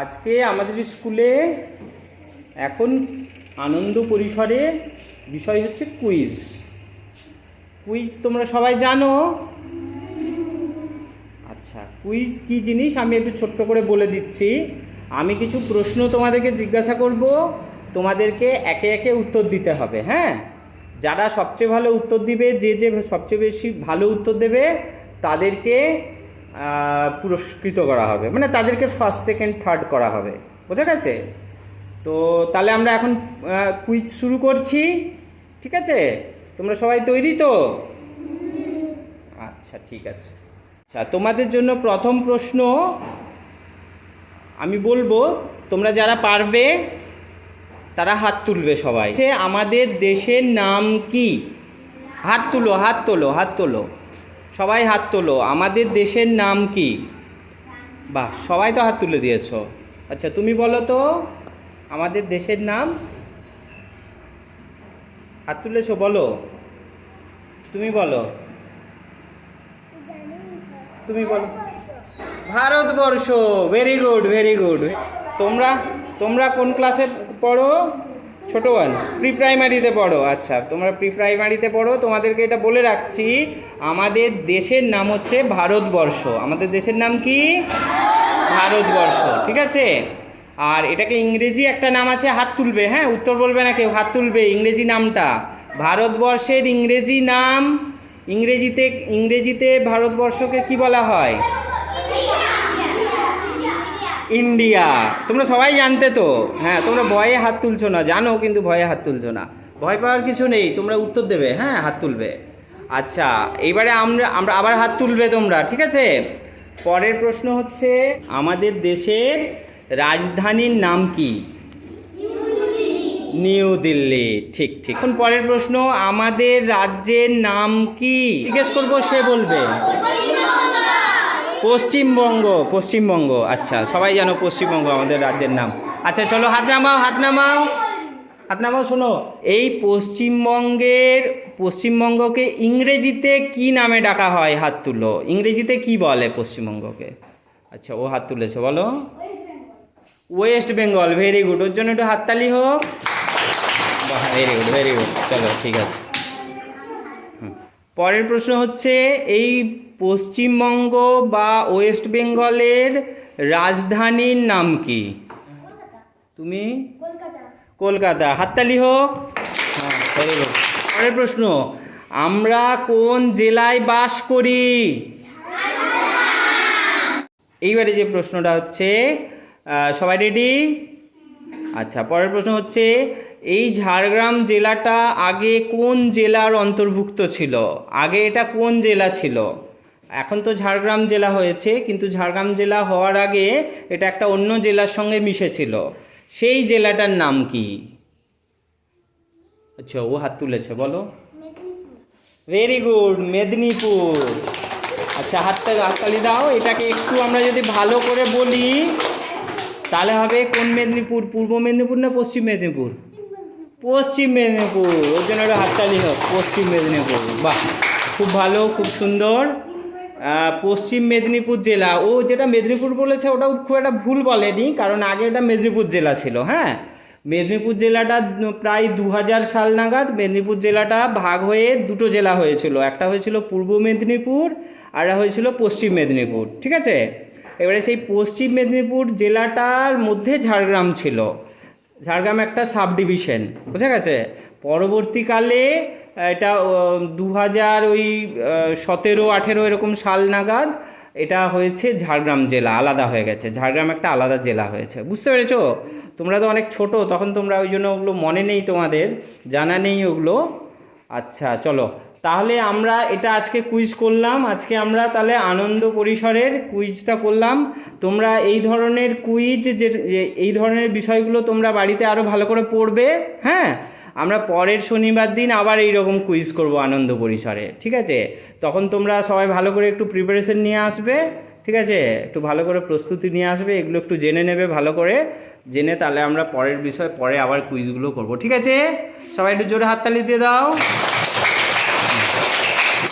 আজকে আমাদের স্কুলে এখন আনন্দ পরিসরে বিষয় হচ্ছে কুইজ। কুইজ তোমরা সবাই জানো? আচ্ছা কুইজ কি জিনিস? আমি একটু ছোট্ট করে বলে দিচ্ছি। আমি কিছু প্রশ্ন তোমাদেরকে জিজ্ঞাসা করব। তোমাদেরকে একে একে উত্তর দিতে হবে হ্যাঁ? যারা সবচেয়ে ভালো উত্তর দিবে, যে যে সবচেয়ে বেশি ভালো উত্তর দেবে, তাদেরকে পুরস্কৃত করা হবে। মানে তাদেরকে ফার্স্ট সেকেন্ড থার্ড করা হবে। বোঝা গেছে? তো তাহলে আমরা এখন কুইজ শুরু করছি। ঠিক আছে? তোমরা সবাই তৈরি তো? আচ্ছা ঠিক আছে। আচ্ছা তোমাদের জন্য প্রথম প্রশ্ন আমি বলব, তোমরা যারা পারবে, তারা হাত তুলবে সবাই। সে আমাদের দেশের নাম কি? হাত তুলো, হাত তোলো হাত তোলো। সবাই হাত তোলো। আমাদের দেশের নাম কি? বাহ, সবাই তো হাত তুলে দিয়েছ। আচ্ছা তুমি বলো তো, আমাদের দেশের নাম? হাত তুলেছো, বলো। তুমি বলো। তুমি বলো। Bharatvarsha very good very good তোমরা তোমরা কোন ক্লাসে পড়ো? ছোট ওয়ান প্রি প্রাইমারিতে পড়ো। আচ্ছা তোমরা প্রি প্রাইমারিতে পড়ো, তোমাদেরকে এটা বলে রাখছি, আমাদের দেশের নাম হচ্ছে ভারতবর্ষ। আমাদের দেশের নাম কি? ভারতবর্ষ, ঠিক আছে? আর এটাকে ইংরেজি একটা নাম আছে, হাত তুলবে। হ্যাঁ উত্তর বলবে না কেউ, হাত তুলবে, ইংরেজি নামটা। ভারতবর্ষের ইংরেজি নাম, ইংরেজিতে ইংরেজিতে ভারতবর্ষকে কি বলা হয়? ইন্ডিয়া। তোমরা সবাই জানতে তো? হ্যাঁ তোমরা ভয়ে হাত তুলছো না। জানো কিন্তু ভয়ে হাত তুলছো না। ভয় পাওয়ার কিছু নেই, তোমরা উত্তর দেবে। হ্যাঁ হাত তুলবে। আচ্ছা এইবারে আমরা আমরা আবার হাত তুলবে তোমরা, ঠিক আছে? পরের প্রশ্ন হচ্ছে, আমাদের দেশের রাজধানীর নাম কি? নিউ দিল্লি। ঠিক ঠিক। এখন পরের প্রশ্ন, আমাদের রাজ্যের নাম কি? জিজ্ঞেস করব, সে বলবে। পশ্চিমবঙ্গ পশ্চিমবঙ্গ আচ্ছা সবাই জানো পশ্চিমবঙ্গ আমাদের রাজ্যের নাম। আচ্ছা চলো হাত নামাও হাত নামাও। হাত নামাও, শোনো। এই পশ্চিমবঙ্গের, পশ্চিমবঙ্গকে ইংরেজিতে কি নামে ডাকা হয়? হাত তুলো। ইংরেজিতে কি বলে পশ্চিমবঙ্গকে? আচ্ছা ও হাত তুলেছে, বলো। ওয়েস্ট বেঙ্গল ভেরি গুড ওর জন্য একটু হাততালি হোক। ভেরি গুড ভেরি গুড চলো, ঠিক আছে। পরের প্রশ্ন হচ্ছে, এই পশ্চিমবঙ্গ বা ওয়েস্ট বেঙ্গলের রাজধানীর নাম কি? তুমি? কলকাতা। হাততালি হোক। হ্যাঁ গুড পরের প্রশ্ন আমরা কোন জেলায় বাস করি? এইবারে যে প্রশ্নটা হচ্ছে সবাই রেডি আচ্ছা পরের প্রশ্ন হচ্ছে এই ঝাড়গ্রাম জেলাটা আগে কোন জেলার অন্তর্ভুক্ত ছিল? আগে এটা কোন জেলা ছিল? এখন তো ঝাড়গ্রাম জেলা হয়েছে, কিন্তু ঝাড়গ্রাম জেলা হওয়ার আগে এটা একটা অন্য জেলার সঙ্গে মিশেছিল। সেই জেলাটার নাম কি? আচ্ছা ও হাত তুলেছে, বলো। Very good Medinipur. আচ্ছা হাতটা, হাততালি দাও, এটাকে একটু আমরা যদি ভালো করে বলি, তাহলে হবে কোন মেদিনীপুর? পূর্ব মেদিনীপুর না পশ্চিম মেদিনীপুর? পশ্চিম মেদিনীপুর, ওর জন্য একটা হাততালি হোক, পশ্চিম মেদিনীপুর। বাহ, খুব ভালো, খুব সুন্দর। পশ্চিম মেদিনীপুর জেলা। ও যেটা মেদিনীপুর বলেছে, ওটা খুব একটা ভুল বলেনি, কারণ আগে এটা মেদিনীপুর জেলা ছিল হ্যাঁ? মেদিনীপুর জেলাটা প্রায় দু হাজার সাল নাগাদ মেদিনীপুর জেলাটা ভাগ হয়ে দুটো জেলা হয়েছিল। একটা হয়েছিল পূর্ব মেদিনীপুর, আর হয়েছিল পশ্চিম মেদিনীপুর, ঠিক আছে? এবারে সেই পশ্চিম মেদিনীপুর জেলাটার মধ্যে ঝাড়গ্রাম ছিল। ঝাড়গ্রাম একটা সাব ডিভিশন বুঝা গেছে? পরবর্তীকালে এটা দু হাজার ওই সতেরো, আঠেরো এরকম সাল নাগাদ এটা হয়েছে ঝাড়গ্রাম জেলা, আলাদা হয়ে গেছে। ঝাড়গ্রাম একটা আলাদা জেলা হয়েছে। বুঝতে পেরেছ? তোমরা তো অনেক ছোট, তখন তোমরা ওই জন্য ওগুলো মনে নেই তোমাদের, জানা নেই ওগুলো। আচ্ছা চলো। তাহলে আমরা এটা আজকে কুইজ করলাম। আজকে আমরা তাহলে আনন্দ পরিসরের কুইজটা করলাম। তোমরা এই ধরনের কুইজ যে এই ধরনের বিষয়গুলো তোমরা বাড়িতে আরও ভালো করে পড়বে হ্যাঁ? আমরা পরের শনিবার দিন আবার এই রকম কুইজ করব আনন্দ পরিসরে, ঠিক আছে? তখন তোমরা সবাই ভালো করে একটু প্রিপারেশন নিয়ে আসবে, ঠিক আছে? একটু ভালো করে প্রস্তুতি নিয়ে আসবে, এগুলো একটু জেনে নেবে ভালো করে। জেনে তাহলে আমরা পরের বিষয়, পরে আবার কুইজগুলো করব, ঠিক আছে? সবাই একটু জোরে হাততালি দিয়ে দাও।